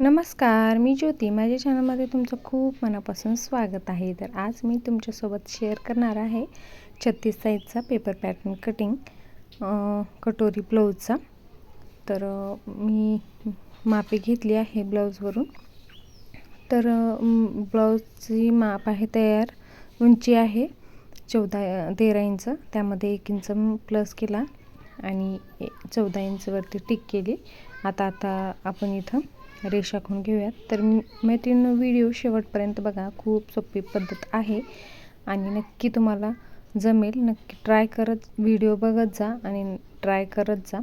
नमस्कार मी ज्योती. माझ्या चॅनलमध्ये तुमचं खूप मनापासून स्वागत आहे. तर आज मी तुमच्यासोबत शेअर करणार आहे छत्तीस साईजचा पेपर पॅटर्न कटिंग कटोरी ब्लाऊजचा तर मी मापे घेतली आहे ब्लाऊजवरून तर ब्लाऊजची माप आहे तयार उंची आहे चौदा तेरा इंच. त्यामध्ये एक इंच प्लस केला आणि ए- चौदा इंचवरती टिक केली. आता आता आपण इथं रेषा खून घेऊयात. तर मैत्रीण व्हिडिओ शेवटपर्यंत बघा. खूप सोपी पद्धत आहे. आणि नक्की तुम्हाला जमेल. नक्की ट्राय करत व्हिडिओ बघत जा आणि ट्राय करत जा.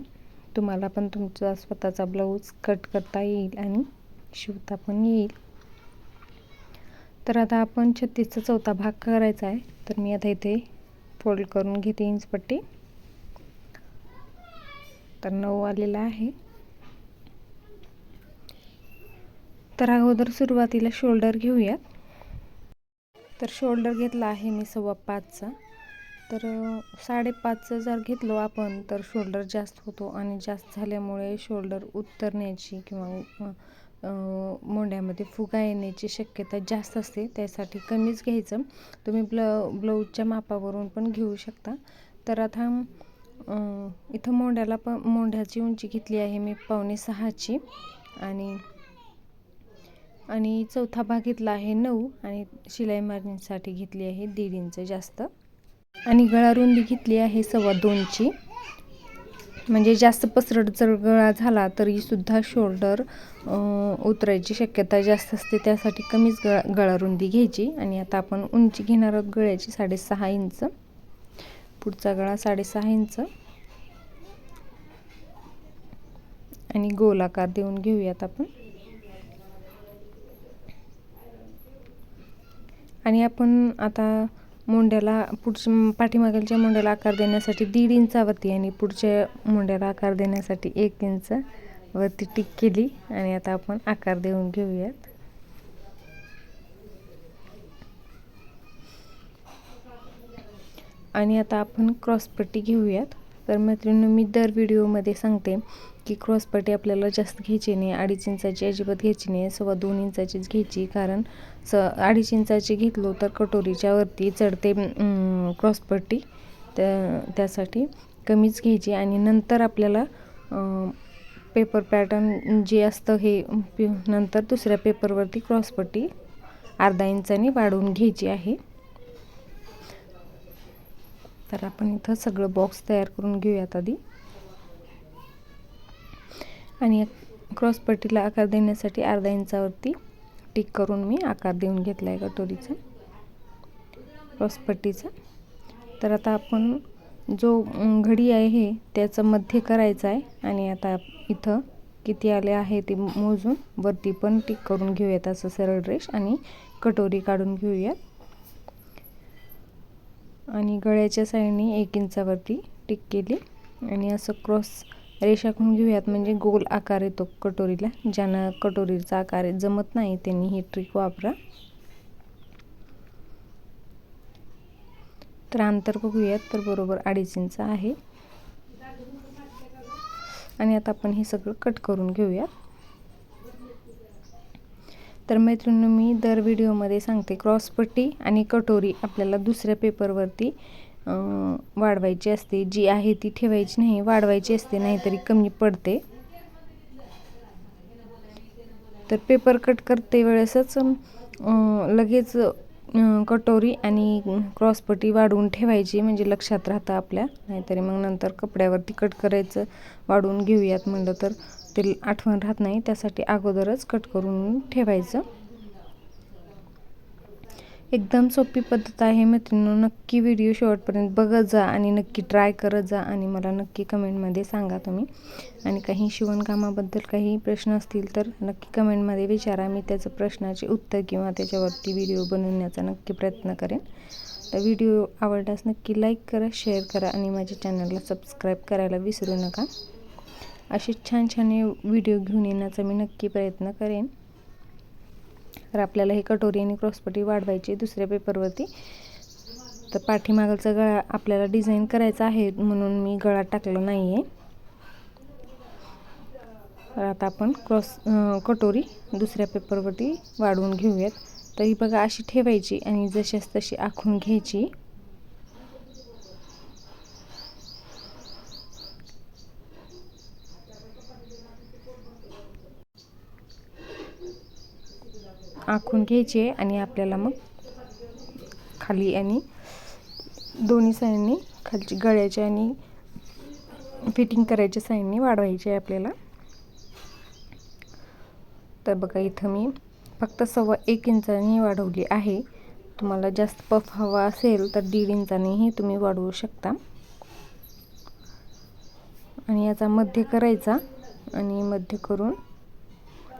तुम्हाला पण तुमचा स्वतःचा ब्लाऊज कट करता येईल आणि शिवता पण येईल. तर आता आपण छत्तीसचा चौथा भाग करायचा आहे. तर मी आता इथे फोल्ड करून घेते इंचपट्टी. तर नऊ आलेला आहे. तर अगोदर सुरुवातीला शोल्डर घेऊयात. तर शोल्डर घेतला आहे मी सव्वा पाचचा. तर साडेपाचचं जर घेतलो आपण तर शोल्डर जास्त होतो आणि जास्त झाल्यामुळे शोल्डर उतरण्याची किंवा मोंड्यामध्ये फुगा येण्याची शक्यता जास्त असते. त्यासाठी कमीच घ्यायचं. तुम्ही ब्ल ब्लाऊजच्या मापावरून पण घेऊ शकता. तर आता इथं मोंड्याला पण मोंढ्याची उंची घेतली आहे मी पावणे सहाची. आणि आणि चौथा भाग घेतला आहे नऊ आणि शिलाई मारण्यासाठी घेतली आहे दीड इंच जास्त. आणि गळा रुंदी घेतली आहे सव्वा दोनची. म्हणजे जास्त पसरट जर गळा झाला तरीसुद्धा शोल्डर उतरायची शक्यता जास्त असते. त्यासाठी कमीच गळा गळा रुंदी घ्यायची. आणि आता आपण उंची घेणार आहोत गळ्याची साडेसहा इंच. पुढचा गळा साडेसहा इंच. आणि गोलाकार देऊन घेऊयात आपण. आणि आपण आता मुंड्याला पुढच्या पाठीमागलच्या मुंड्याला आकार देण्यासाठी दीड इंचावरती आणि पुढच्या मुंड्याला आकार देण्यासाठी एक इंच वरती टिक केली आणि आता आपण आकार देऊन घेऊयात. आणि आता आपण क्रॉसपट्टी घेऊयात. तर मैत्रिणी मी दर व्हिडिओमध्ये सांगते की क्रॉसपट्टी आपल्याला जास्त घ्यायची नाही अडीच इंचाची अजिबात घ्यायची नाही सव्वा दोन इंचाचीच घ्यायची. कारण स अडीच इंचाची घेतलो तर कटोरीच्या वरती चढते क्रॉसपट्टी. त्या त्यासाठी कमीच घ्यायची आणि नंतर आपल्याला पेपर पॅटर्न जे असतं हे नंतर दुसऱ्या पेपरवरती क्रॉसपट्टी अर्धा इंचाने वाढवून घ्यायची आहे. तर आपण इथं सगळं बॉक्स तयार करून घेऊयात आधी. आणि क्रॉसपट्टीला आकार देण्यासाठी अर्धा इंचावरती टिक करून मी आकार देऊन घेतला आहे कटोरीचा क्रॉसपट्टीचा तर आता आपण जो घडी आहे हे त्याचं मध्य करायचं आहे आणि आता इथं किती आले आहे ते मोजून वरती पण टिक करून घेऊयात असं सरळ रेष आणि कटोरी काढून घेऊयात. आणि गळ्याच्या साईडने एक इंचावरती टिक केली. आणि असं क्रॉस रेषा आखून घेऊयात. म्हणजे गोल आकार येतो कटोरीला. ज्यांना कटोरीचा आकार जमत नाही त्यांनी ही ट्रिक वापरा. तर अंतर बघूयात. तर बरोबर अडीच इंच आहे. आणि आता आपण हे सगळं कट करून घेऊयात. तर मैत्रिणी मी दर व्हिडिओमध्ये सांगते क्रॉसपट्टी आणि कटोरी आपल्याला दुसऱ्या पेपरवरती वाढवायची असते. जी आहे ती ठेवायची नाही वाढवायची असते नाहीतरी कमी पडते. तर पेपर कट करते वेळेसच लगेच कटोरी आणि क्रॉसपट्टी वाढवून ठेवायची म्हणजे लक्षात राहतं आपल्या. नाहीतरी मग नंतर कपड्यावरती कट करायचं वाढवून घेऊयात म्हणलं तर. ते आठवण राहत नाही त्यासाठी अगोदरच कट करून ठेवायचं. एकदम सोपी पद्धत आहे मैत्रिणी नक्की व्हिडिओ शेवटपर्यंत बघत जा आणि नक्की ट्राय करत जा आणि मला नक्की कमेंटमध्ये सांगा तुम्ही. आणि काही शिवणकामाबद्दल काही प्रश्न असतील तर नक्की कमेंटमध्ये विचारा मी त्याचं प्रश्नाचे उत्तर किंवा त्याच्यावरती व्हिडिओ बनवण्याचा नक्की प्रयत्न करेन. तर व्हिडिओ आवडल्यास नक्की लाईक करा शेअर करा आणि माझ्या चॅनलला सबस्क्राईब करायला विसरू नका. असे छान छान व्हिडिओ घेऊन येण्याचा मी नक्की प्रयत्न करेन. तर आपल्याला हे कटोरी आणि क्रॉसपट्टी वाढवायची दुसऱ्या पेपरवरती. तर पाठीमागलचा गळा आपल्याला डिझाईन करायचा आहे म्हणून मी गळा टाकला नाही आहे तर आता आपण क्रॉस कटोरी दुसऱ्या पेपरवरती वाढवून घेऊयात. तर ही बघा अशी ठेवायची आणि जशाच तशी आखून घ्यायची. आखून घ्यायची आहे आणि आपल्याला मग खाली आणि दोन्ही साईडनी खालची गळ्याची आणि फिटिंग करायच्या साईडनी वाढवायची आहे आपल्याला. तर बघा इथं मी फक्त सव्वा एक इंचानी वाढवली आहे. तुम्हाला जास्त पफ हवा असेल तर दीड इंचानेही तुम्ही वाढवू शकता. आणि याचा मध्य करायचा आणि मध्य करून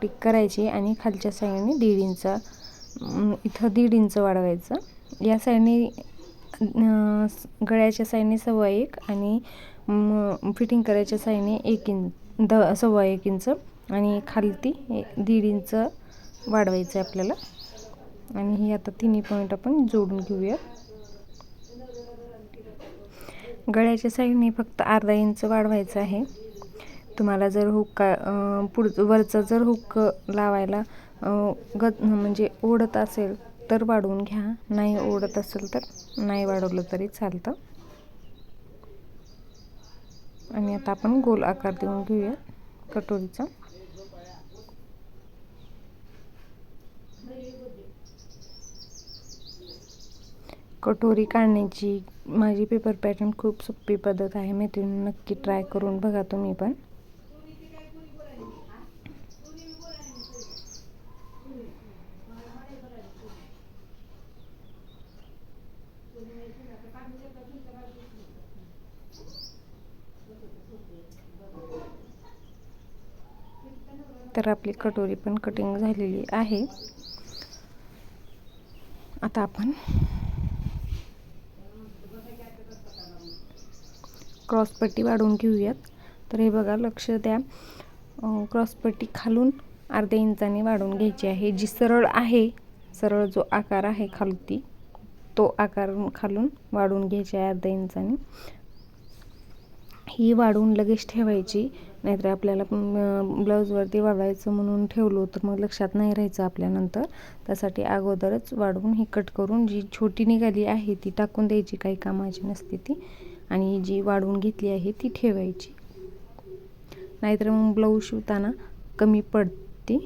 टिक करायची आणि खालच्या साईडने दीड इंच इथं दीड इंच वाढवायचं. या साईडने गळ्याच्या साईडने सव्वा एक आणि फिटिंग करायच्या साईडने एक इंच द सव्वा एक इंच आणि खालती दीड इंच वाढवायचं आहे आपल्याला. आणि ही आता तिन्ही पॉईंट आपण जोडून घेऊया. गळ्याच्या साईडने फक्त अर्धा इंच वाढवायचं आहे. तुम्हाला जर हुक्का पुढ वरचं जर हुक्क लावायला गत म्हणजे ओढत असेल तर वाढवून घ्या. नाही ओढत असेल तर नाही वाढवलं तरी चालतं. आणि आता आपण गोल आकार देऊन घेऊया कटोरीचा. कटोरी काढण्याची माझी पेपर पॅटर्न खूप सोपी पद्धत आहे. मी नक्की ट्राय करून बघा तुम्ही पण. तर आपली कटोरी पण कटिंग झालेली आहे. आता आपण क्रॉसपट्टी वाढवून घेऊयात. तर हे बघा लक्ष द्या. क्रॉसपट्टी खालून अर्ध्या इंचाने वाढवून घ्यायची आहे. जी सरळ आहे सरळ जो आकार आहे खालती तो आकार खालून वाढवून घ्यायची आहे अर्ध्या इंचाने. ही वाढवून लगेच ठेवायची. नाहीतर आपल्याला ब्लाऊजवरती वाढवायचं म्हणून ठेवलो तर मग लक्षात नाही राहायचं आपल्यानंतर. त्यासाठी अगोदरच वाढवून ही कट करून जी छोटी निघाली आहे ती टाकून द्यायची काही कामाची नसते ती. आणि जी वाढवून घेतली आहे ती ठेवायची. नाहीतर मग ब्लाऊज शिवताना कमी पडते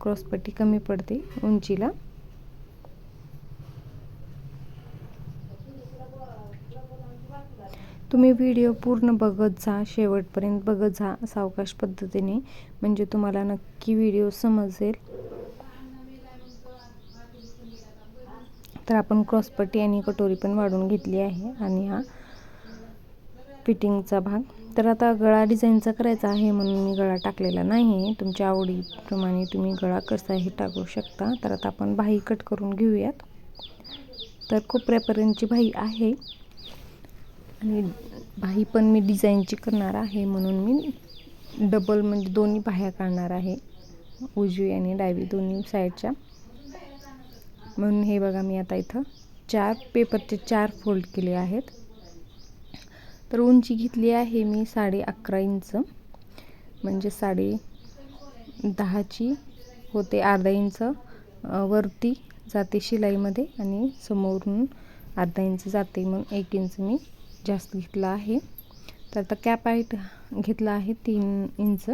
क्रॉसपट्टी कमी पडते उंचीला. तुम्ही व्हिडिओ पूर्ण बघत जा शेवटपर्यंत बघत जा सावकाश पद्धतीने. म्हणजे तुम्हाला नक्की व्हिडिओ समजेल. तर आपण क्रॉसपट्टी आणि कटोरी पण वाढून घेतली आहे आणि हा फिटिंगचा भाग. तर आता गळा डिझाईनचा करायचा आहे म्हणून मी गळा टाकलेला नाही तुमच्या आवडीप्रमाणे तुम्ही गळा कसाही टाकू शकता. तर आता आपण बाही कट करून घेऊयात. तर कोपऱ्यापर्यंतची बाही आहे. आणि बाही पण मी डिझाईनची करणार आहे म्हणून मी डबल म्हणजे दोन्ही बाह्या काढणार आहे. उजवी आणि डावी दोन्ही साईडच्या. म्हणून हे बघा मी आता इथं चार पेपरचे चार फोल्ड केले आहेत. तर उंची घेतली आहे मी साडे अकरा इंच. म्हणजे साडे दहाची होते अर्धा इंच वरती जाते शिलाईमध्ये आणि समोरून अर्धा इंच जाते. मग एक इंच मी जास्त घेतला आहे. तर आता कॅप हाईट घेतला आहे तीन इंच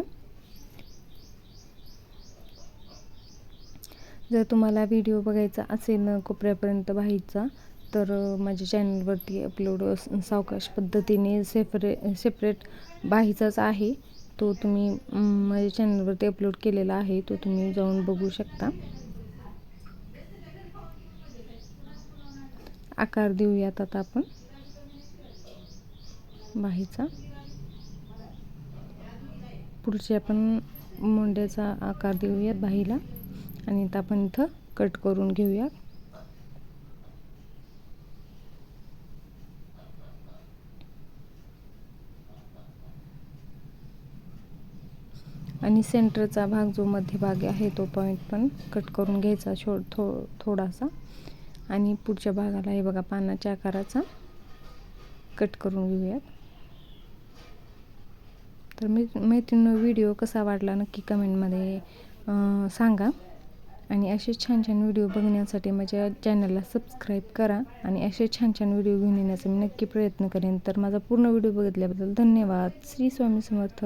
जर तुम्हाला व्हिडिओ बघायचा असेल कोपऱ्यापर्यंत व्हायचा तर माझ्या चॅनलवरती अपलोड सावकाश पद्धतीने सेपरे सेपरेट बाहीचाच आहे. तो तुम्ही माझ्या चॅनलवरती अपलोड केलेला आहे तो तुम्ही जाऊन बघू शकता. आकार देऊयात आता आपण. बाहीचा पुढचे आपण मुंड्याचा आकार देऊयात बाहीला आणि आता आपण इथं कट करून घेऊयात. आणि सेंटरचा भाग जो मध्यभागी आहे तो पॉईंट पण कट करून घ्यायचा छो थो थोडासा. आणि पुढच्या भागाला हे बघा पानाच्या आकाराचा कट करून घेऊयात. तर मी मैत्रिणी व्हिडिओ कसा वाटला नक्की कमेंटमध्ये सांगा. आणि असे छान छान व्हिडिओ बघण्यासाठी माझ्या चॅनलला सबस्क्राईब करा आणि असे छान छान व्हिडिओ घेऊन येण्याचा मी नक्की प्रयत्न करेन. तर माझा पूर्ण व्हिडिओ बघितल्याबद्दल धन्यवाद. श्री स्वामी समर्थ.